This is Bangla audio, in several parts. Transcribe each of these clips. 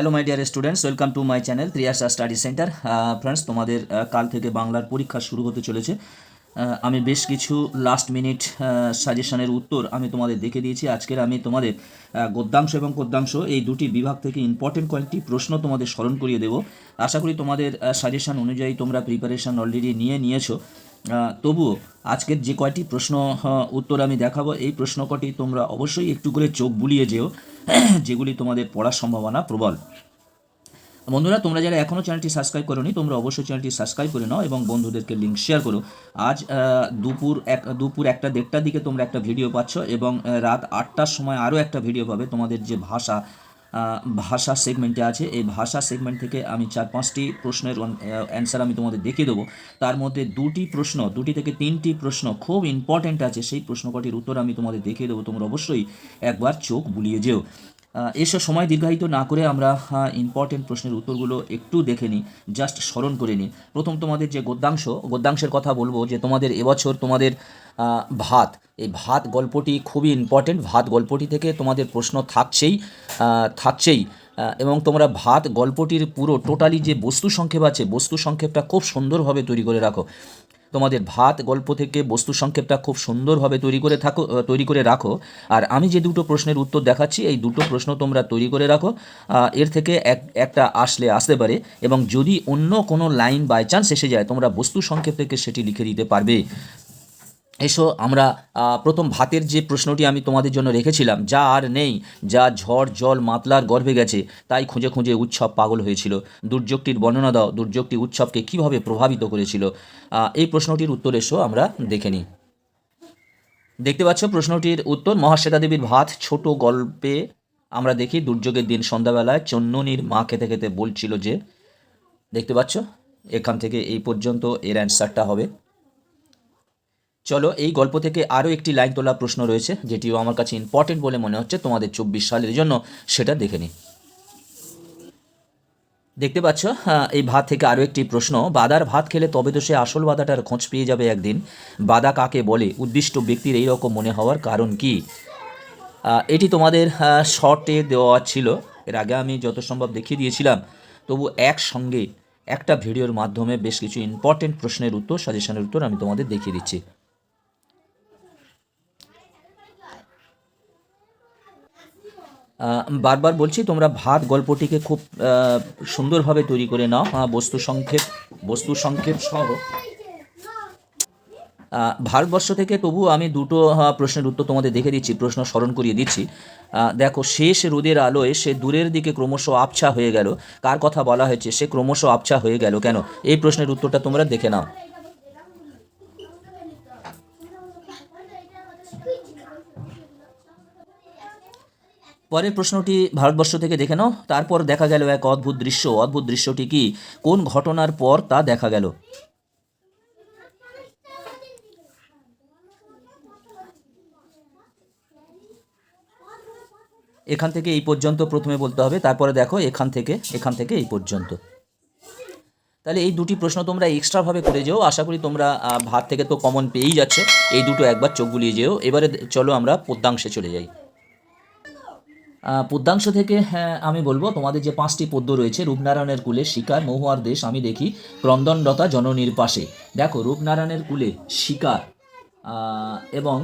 Hello my dear students welcome to my channel Triyasha study centre friends তোমাদের কাল থেকে বাংলার পরীক্ষা শুরু হতে চলেছে। আমি বেশ কিছু লাস্ট মিনিট সাজেশনের উত্তর আমি তোমাদের দেখে দিয়েছি। আজকের আমি তোমাদের গদ্যাংশ এবং পদ্যাংশ, এই দুটি বিভাগ থেকে ইম্পর্টেন্ট কয়েকটি প্রশ্ন তোমাদের স্মরণ করিয়ে দেবো। আশা করি তোমাদের সাজেশন অনুযায়ী তোমরা প্রিপারেশন অলরেডি নিয়ে নিয়েছো। তবুও আজকের যে কয়টি প্রশ্ন উত্তর আমি দেখাবো, এই প্রশ্ন কটি তোমরা অবশ্যই একটু করে চোখ বুলিয়ে যেও, যেগুলি তোমাদের পড়ার সম্ভাবনা প্রবল। বন্ধুরা, তোমরা যারা এখনও চ্যানেলটি সাবস্ক্রাইব করোনি, তোমরা অবশ্যই চ্যানেলটি সাবস্ক্রাইব করে নাও এবং বন্ধুদেরকে লিঙ্ক শেয়ার করো। আজ দুপুর এক, দুপুর একটা দেড়টার দিকে তোমরা একটা ভিডিও পাচ্ছ এবং রাত আটটার সময় আরও একটা ভিডিও পাবে। তোমাদের যে ভাষা ভাষা সেগমেন্টে আছে, এই ভাষা সেগমেন্ট থেকে আমি চার, পাঁচটি প্রশ্নের অ্যান্সার আমি তোমাদের দেখিয়ে দেবো। তার মধ্যে দুটি প্রশ্ন, দুটি থেকে তিনটি প্রশ্ন খুব ইম্পর্ট্যান্ট আছে। সেই প্রশ্ন কটির উত্তর আমি তোমাদের দেখিয়ে দেবো। তোমরা অবশ্যই একবার চোখ বুলিয়ে যেও। এসব সময় দীর্ঘায়িত না করে আমরা ইম্পর্টেন্ট প্রশ্নের উত্তরগুলো একটু দেখে নিই জাস্ট স্মরণ করে নিই। প্রথম তোমাদের যে গদ্যাংশ, গদ্যাংশের কথা বলব যে তোমাদের এবছর তোমাদের ভাত, এই ভাত গল্পটি খুবই ইম্পর্টেন্ট ভাত গল্পটি থেকে তোমাদের প্রশ্ন থাকছেই থাকছেই এবং তোমরা ভাত গল্পটির পুরো টোটালি যে বস্তু সংক্ষেপ আছে বস্তু সংক্ষেপটা খুব সুন্দরভাবে তৈরি করে রাখো। তোমাদের ভাত, গল্প থেকে বস্তু সংক্ষেপটা খুব সুন্দরভাবে তৈরি করে থাকো তৈরি করে রাখো। আর আমি যে দুটো প্রশ্নের উত্তর দেখাচ্ছি, এই দুটো প্রশ্ন তোমরা তৈরি করে রাখো। এর থেকে এক, একটা আসলে আসতে পারে এবং যদি অন্য কোনো লাইন বাই চান্স এসে যায়, তোমরা বস্তু সংক্ষেপ থেকে সেটি লিখে দিতে পারবে। এসো আমরা প্রথম ভাতের যে প্রশ্নটি আমি তোমাদের জন্য রেখেছিলাম, যা আর নেই, যা ঝড়, জল, মাতলার গর্ভে গেছে, তাই খুঁজে খুঁজে উৎসব পাগল হয়েছিল। দুর্যোগটির বর্ণনা দাও, দুর্যোগটি উৎসবকে কীভাবে প্রভাবিত করেছিল? এই প্রশ্নটির উত্তর এসো, আমরা দেখে নিই। দেখতে পাচ্ছ, প্রশ্নটির উত্তর মহাশ্বেতা দেবীর ভাত ছোট গল্পে আমরা দেখি, দুর্যোগের দিন সন্ধ্যাবেলায় চন্ননীর মা খেতে খেতে বলছিল যে, দেখতে পাচ্ছ? এখান থেকে এই পর্যন্ত এর অ্যান্সারটা হবে। চলো এই গল্প থেকে আরও একটি লাইন তোলা প্রশ্ন রয়েছে যেটিও আমার কাছে ইম্পর্টেন্ট বলে মনে হচ্ছে তোমাদের চব্বিশ সালের জন্য সেটা দেখে নিই। দেখতে পাচ্ছ আহ, এই ভাত থেকে আরও একটি প্রশ্ন বাদার ভাত খেলে তবে তো সে আসল বাদাটার খোঁজ পেয়ে যাবে একদিন। বাদা কাকে বলে? উদ্দিষ্ট ব্যক্তির এই রকম মনে হওয়ার কারণ কি? এটি তোমাদের শর্টে দেওয়া ছিল এর আগে আমি যত সম্ভব দেখিয়ে দিয়েছিলাম তবু একসঙ্গে একটা ভিডিওর মাধ্যমে বেশ কিছু ইম্পর্টেন্ট প্রশ্নের উত্তর সাজেশনের উত্তর আমি তোমাদের দেখিয়ে দিচ্ছি। বারবার বলছি তোমরা ভাত গল্পটিকে খুব সুন্দরভাবে তৈরি করে নাও। আহ, বস্তু সংক্ষেপ বস্তু সংক্ষেপ সহ। ভারতবর্ষ থেকে তবু আমি দুটো প্রশ্নের উত্তর তোমাদের দেখে দিচ্ছি প্রশ্ন স্মরণ করিয়ে দিচ্ছি। দেখো শেষ রোদের আলোয় সে দূরের দিকে ক্রমশ আবছা হয়ে গেল। কার কথা বলা হয়েছে? সে ক্রমশ আবছা হয়ে গেল কেন? এই প্রশ্নের উত্তরটা তোমরা দেখে নাও। পরের প্রশ্নটি ভারতবর্ষ থেকে দেখে নাও। তারপর দেখা গেল এক অদ্ভুত দৃশ্য। অদ্ভুত দৃশ্যটি কি? কোন ঘটনার পর তা দেখা গেল? এখান থেকে এই পর্যন্ত প্রথমে বলতে হবে। তারপরে দেখো, এখান থেকে এখান থেকে এই পর্যন্ত। তাহলে এই দুটি প্রশ্ন তোমরা এক্সট্রাভাবে করে যেও। আশা করি তোমরা ভাত থেকে তো কমন পেয়েই যাচ্ছ। এই দুটো একবার চোখ বুলিয়ে যেও। এবারে চলো আমরা পদ্যাংশে চলে যাই। পদ্যাংশ থেকে হ্যাঁ আমি বলব, তোমাদের যে পাঁচটি পদ্য রয়েছে, রূপনারায়ণের কুলে শিকার, মহুয়ার দেশ, আমি দেখি, ক্রন্দনরতা, জননীর পাশে। দেখো, রূপনারায়ণের কুলে শিকার এবং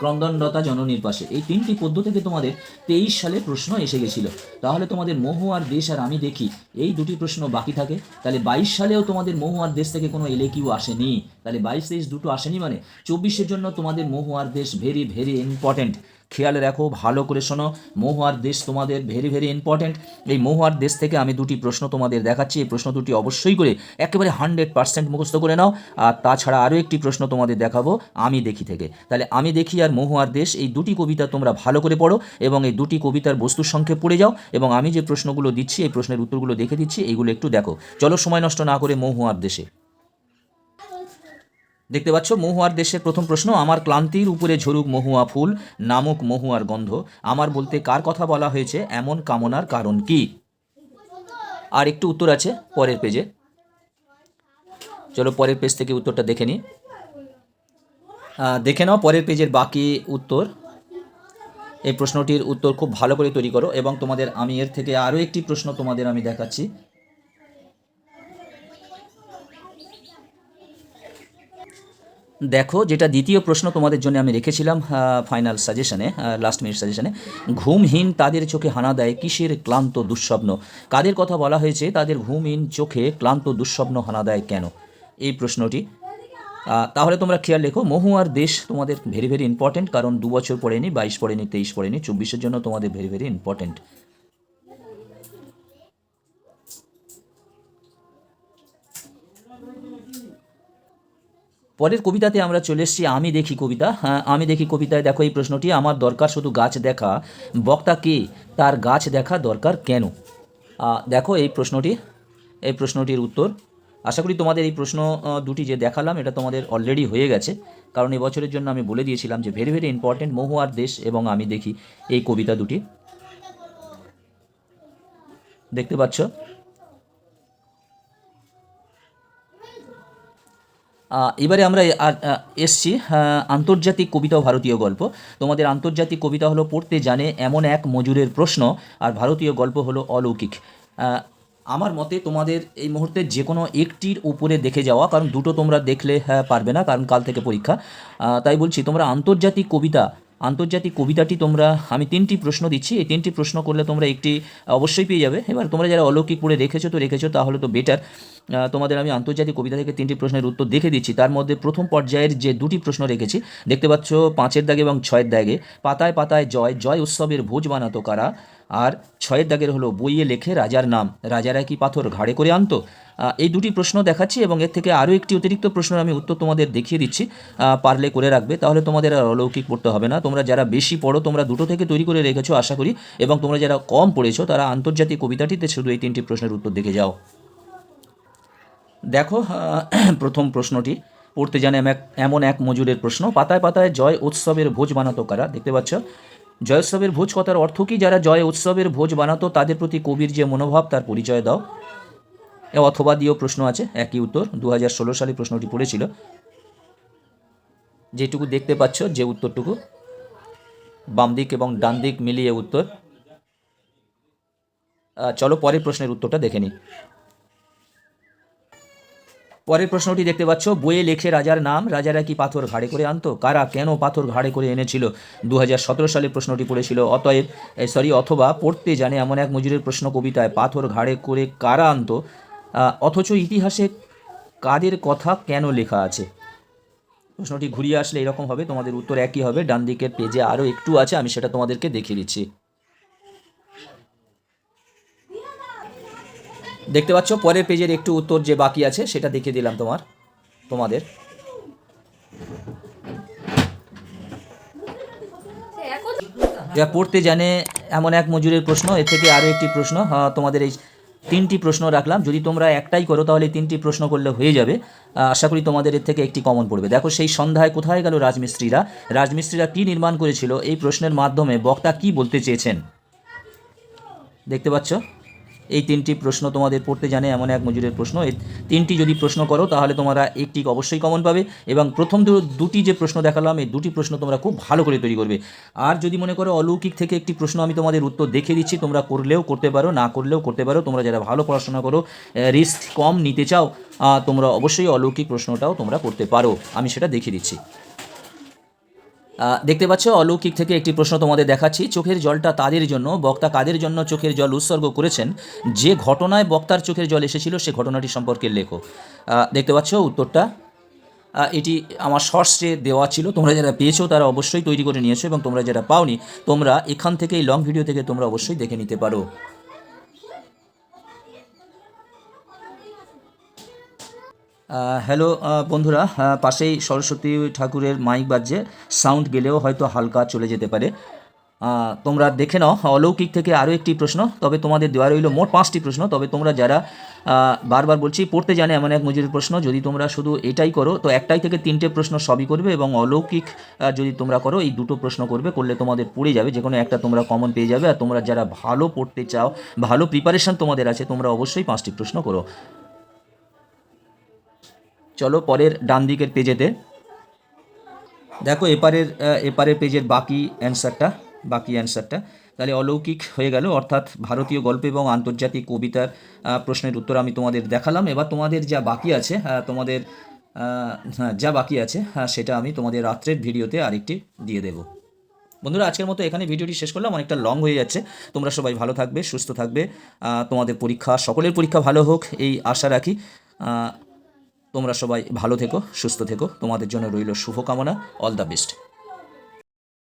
ক্রন্দনরতা, জননীর পাশে। এই তিনটি পদ্য থেকে তোমাদের তেইশ সালে প্রশ্ন এসে গেছিল। তাহলে তোমাদের মহুয়ার দেশ আর আমি দেখি, এই দুটি প্রশ্ন বাকি থাকে। তাহলে বাইশ সালেও তোমাদের মহুয়ার দেশ থেকে কোনো এলে কিউ আসেনি। তাহলে বাইশ তেইশ দুটো আসেনি মানে চব্বিশের জন্য তোমাদের মহুয়ার দেশ ভেরি ভেরি ইম্পর্ট্যান্ট খেয়াল রাখো, ভালো করে শোনো। মহুয়ার দেশ তোমাদের ভেরি ভেরি ইম্পর্ট্যান্ট এই মহুয়ার দেশ থেকে আমি দুটি প্রশ্ন তোমাদের দেখাচ্ছি। এই প্রশ্ন দুটি অবশ্যই করে একেবারে হান্ড্রেড পার্সেন্ট মুখস্থ করে নাও। আর তাছাড়া আরও একটি প্রশ্ন তোমাদের দেখাবো, আমি দেখি থেকে। তাহলে আমি দেখি আর মহুয়ার দেশ, এই দুটি কবিতা তোমরা ভালো করে পড়ো এবং এই দুটি কবিতার বস্তুর সংক্ষেপ পড়ে যাও এবং আমি যে প্রশ্নগুলো দিচ্ছি, এই প্রশ্নের উত্তরগুলো দেখে দিচ্ছি, এইগুলো একটু দেখো। চলো সময় নষ্ট না করে মহুয়ার দেশে। দেখতে পাচ্ছ, মহুয়ার দেশের প্রথম প্রশ্ন, আমার ক্লান্তির উপরে ঝরুক মহুয়া ফুল, নামক মহুয়ার গন্ধ। আমার বলতে কার কথা বলা হয়েছে, এমন কামনার কারণ কি? আর একটু উত্তর আছে পরের পেজে। চলো পরের পেজ থেকে উত্তরটা দেখে নিই। দেখে নাও পরের পেজের বাকি উত্তর। এই প্রশ্নটির উত্তর খুব ভালো করে তৈরি করো এবং তোমাদের আমি এর থেকে আরও একটি প্রশ্ন তোমাদের আমি দেখাচ্ছি। দেখো, যেটা দ্বিতীয় প্রশ্ন তোমাদের জন্য আমি রেখেছিলাম ফাইনাল সাজেশনে লাস্ট মিনিট সাজেশনে ঘুমহীন তাদের চোখে হানা দেয় কিসের ক্লান্ত দুঃস্বপ্ন? কাদের কথা বলা হয়েছে, তাদের ঘুমহীন চোখে ক্লান্ত দুঃস্বপ্ন হানা দেয় কেন? এই প্রশ্নটি। তাহলে তোমরা খেয়াল রেখো, মহু আর দেশ তোমাদের ভেরি ভেরি ইম্পর্টেন্ট কারণ দু বছর পড়েনি, বাইশ পড়েনি, তেইশ পড়েনি, চব্বিশের জন্য তোমাদের ভেরি ভেরি ইম্পর্টেন্ট পরের কবিতাতে আমরা চলে এসেছি, আমি দেখি কবিতা। হ্যাঁ আমি দেখি কবিতায় দেখো এই প্রশ্নটি, আমার দরকার শুধু গাছ দেখা। বক্তা কে? তার গাছ দেখা দরকার কেন? দেখো এই প্রশ্নটি, এই প্রশ্নটির উত্তর। আশা করি তোমাদের এই প্রশ্ন দুটি যে দেখালাম, এটা তোমাদের অলরেডি হয়ে গেছে। কারণ এই বছরের জন্য আমি বলে দিয়েছিলাম যে ভেরি ভেরি ইম্পর্টেন্ট মহুয়ার দেশ এবং আমি দেখি এই কবিতা দুটি। দেখতে পাচ্ছ? এবারে আমরা এসছি আন্তর্জাতিক কবিতা ভারতীয় গল্প। তোমাদের আন্তর্জাতিক কবিতা হলো পড়তে জানে এমন এক মজুরের প্রশ্ন আর ভারতীয় গল্প হলো অলৌকিক। আমার মতে তোমাদের এই মুহূর্তে যে কোনো একটির উপরে দেখে যাওয়া কারণ দুটো তোমরা দেখলে হ্যাঁ, পারবে না কারণ কাল থেকে পরীক্ষা। তাই বলছি তোমরা আন্তর্জাতিক কবিতা আন্তর্জাতিক কবিতাটি তোমরা আমি তিনটি প্রশ্ন দিচ্ছি এই তিনটি প্রশ্ন করলে তোমরা একটি অবশ্যই পেয়ে যাবে। এবার তোমরা যারা অলৌকিক পড়ে রেখেছো তো রেখেছো তাহলে তো বেটার তোমাদের আমি আন্তর্জাতিক কবিতা থেকে তিনটি প্রশ্নের উত্তর দেখে দিচ্ছি। তার মধ্যে প্রথম পর্যায়ের যে দুটি প্রশ্ন রেখেছি, দেখতে পাচ্ছ পাঁচের দাগে এবং ছয়ের দাগে, পাতায় পাতায় জয় জয় উৎসবের ভোজ বানাতো কারা? আর ছয়ের দাগের হলো বইয়ে লেখে রাজার নাম, রাজারা কি পাথর ঘাড়ে করে আনতো? এই দুটি প্রশ্ন দেখাচ্ছি এবং এর থেকে আরও একটি অতিরিক্ত প্রশ্নের আমি উত্তর তোমাদের দেখিয়ে দিচ্ছি পারলে করে রাখবে। তাহলে তোমাদের আর অলৌকিক পড়তে হবে না। তোমরা যারা বেশি পড়ো, তোমরা দুটো থেকে তৈরি করে রেখেছো, আশা করি। এবং তোমরা যারা কম পড়েছো, তারা আন্তর্জাতিক কবিতাটিতে শুধু এই তিনটি প্রশ্নের উত্তর দেখে যাও। দেখো প্রথম প্রশ্নটি। পড়তে জানে এমন এক মজুরের প্রশ্ন, পাতায় পাতায় জয় উৎসবের ভোজ বানাতো কারা? দেখতে পাচ্ছ? জয় উৎসবের ভোজ কথার অর্থ কি? যারা জয় উৎসবের ভোজ বানাতো, তাদের প্রতি কবির যে মনোভাব, তার পরিচয় দাও। অথবা দিয়েও প্রশ্ন আছে, একই উত্তর। দু সালে প্রশ্নটি পড়েছিল। যেটুকু দেখতে পাচ্ছ, যে উত্তরটুকু। বাম দিক এবং ডান দিক মিলিয়ে উত্তর। চলো পরের প্রশ্নের উত্তরটা দেখে নিই। পরের প্রশ্নটি দেখতে পাচ্ছ, বইয়ে লেখে রাজার নাম, রাজারা কি পাথর ঘাড়ে করে আনতো? কারা কেন পাথর ঘাড়ে করে এনেছিল? দু হাজার সতেরো সালে প্রশ্নটি পড়েছিল, অতএব সরি অথবা পড়তে জানে এমন এক মজুরের প্রশ্ন কবিতায়, পাথর ঘাড়ে করে কারা আনতো? অথচ ইতিহাসে কাদের কথা কেন লেখা আছে? প্রশ্নটি ঘুরিয়ে আসলে এরকম হবে, তোমাদের উত্তর একই হবে ডান দিকের পেজে আরও একটু আছে, আমি সেটা তোমাদেরকে দেখিয়ে দিচ্ছি। দেখতে পাচ্ছ পরের পেজের একটু উত্তর যে বাকি আছে সেটা দেখিয়ে দিলাম তোমার তোমাদের। যা পড়তে জানে এমন এক মজুরের প্রশ্ন এর থেকে আরও একটি প্রশ্ন। আহ, তোমাদের এই তিনটি প্রশ্ন রাখলাম। যদি তোমরা একটাই করো তাহলে তিনটি প্রশ্ন করলে হয়ে যাবে। আশা করি তোমাদের এর থেকে একটি কমন পড়বে। দেখো সেই সন্ধ্যায় কোথায় গেল রাজমিস্ত্রিরা? রাজমিস্ত্রিরা কী নির্মাণ করেছিল? এই প্রশ্নের মাধ্যমে বক্তা কি বলতে চেয়েছেন? দেখতে পাচ্ছ? এই তিনটি প্রশ্ন তোমাদের পড়তে জানে এমন এক মজুরের প্রশ্ন। এই তিনটি যদি প্রশ্ন করো, তাহলে তোমরা একটি অবশ্যই কমন পাবে এবং প্রথম দুটি যে প্রশ্ন দেখালাম, এই দুটি প্রশ্ন তোমরা খুব ভালো করে তৈরি করবে। আর যদি মনে করো অলৌকিক থেকে একটি প্রশ্ন আমি তোমাদের উত্তর দেখে দিচ্ছি, তোমরা করলেও করতে পারো, না করলেও করতে পারো, তোমরা যারা ভালো পড়াশোনা করো রিস্ক কম নিতে চাও তোমরা অবশ্যই অলৌকিক প্রশ্নটাও তোমরা করতে পারো। আমি সেটা দেখিয়ে দিচ্ছি। দেখতে পাচ্ছ, অলৌকিক থেকে একটি প্রশ্ন তোমাদের দেখাচ্ছি। চোখের জলটা তাদের জন্য, বক্তা কাদের জন্য চোখের জল উৎসর্গ করেছেন? যে ঘটনায় বক্তার চোখের জল এসেছিল, সে ঘটনাটি সম্পর্কে লেখো। দেখতে পাচ্ছ উত্তরটা? এটি আমার শর্টসে দেওয়া ছিল। তোমরা যারা পেয়েছ, তারা অবশ্যই তৈরি করে নিয়েছো এবং তোমরা যারা পাওনি, তোমরা এখান থেকে এই লং ভিডিও থেকে তোমরা অবশ্যই দেখে নিতে পারো। হ্যালো বন্ধুরা পাশেই সরস্বতী ঠাকুরের মাইক বাজছে। সাউন্ড গেলেও হয়তো হালকা চলে যেতে পারে। তোমরা দেখে নাও, অলৌকিক থেকে আরও একটি প্রশ্ন, তবে তোমাদের দেওয়া রইল মোট পাঁচটি প্রশ্ন। তবে তোমরা যারা বারবার বলছি, পড়তে জানে এমন এক মজুরির প্রশ্ন, যদি তোমরা শুধু এটাই করো, তো একটাই থেকে তিনটে প্রশ্ন সবই করবে এবং অলৌকিক যদি তোমরা করো, এই দুটো প্রশ্ন করবে, করলে তোমাদের পড়ে যাবে, যে কোনো একটা তোমরা কমন পেয়ে যাবে। আর তোমরা যারা ভালো পড়তে চাও, ভালো প্রিপারেশন তোমাদের আছে, তোমরা অবশ্যই পাঁচটি প্রশ্ন করো। চলো পরের ডান দিকের পেজেতে। দেখো এপারের এপারের পেজের বাকি অ্যান্সারটা বাকি অ্যান্সারটা তাহলে অলৌকিক হয়ে গেল অর্থাৎ ভারতীয় গল্প এবং আন্তর্জাতিক কবিতার প্রশ্নের উত্তর আমি তোমাদের দেখালাম। এবার তোমাদের যা বাকি আছে তোমাদের হ্যাঁ, যা বাকি আছে হ্যাঁ, সেটা আমি তোমাদের রাত্রের ভিডিওতে আরেকটি দিয়ে দেবো। বন্ধুরা আজকের মতো এখানে ভিডিওটি শেষ করলাম অনেকটা লং হয়ে যাচ্ছে। তোমরা সবাই ভালো থাকবে সুস্থ থাকবে। তোমাদের পরীক্ষা সকলের পরীক্ষা ভালো হোক এই আশা রাখি। তোমরা সবাই ভালো থেকো সুস্থ থেকো। তোমাদের জন্য রইল শুভকামনা। All the best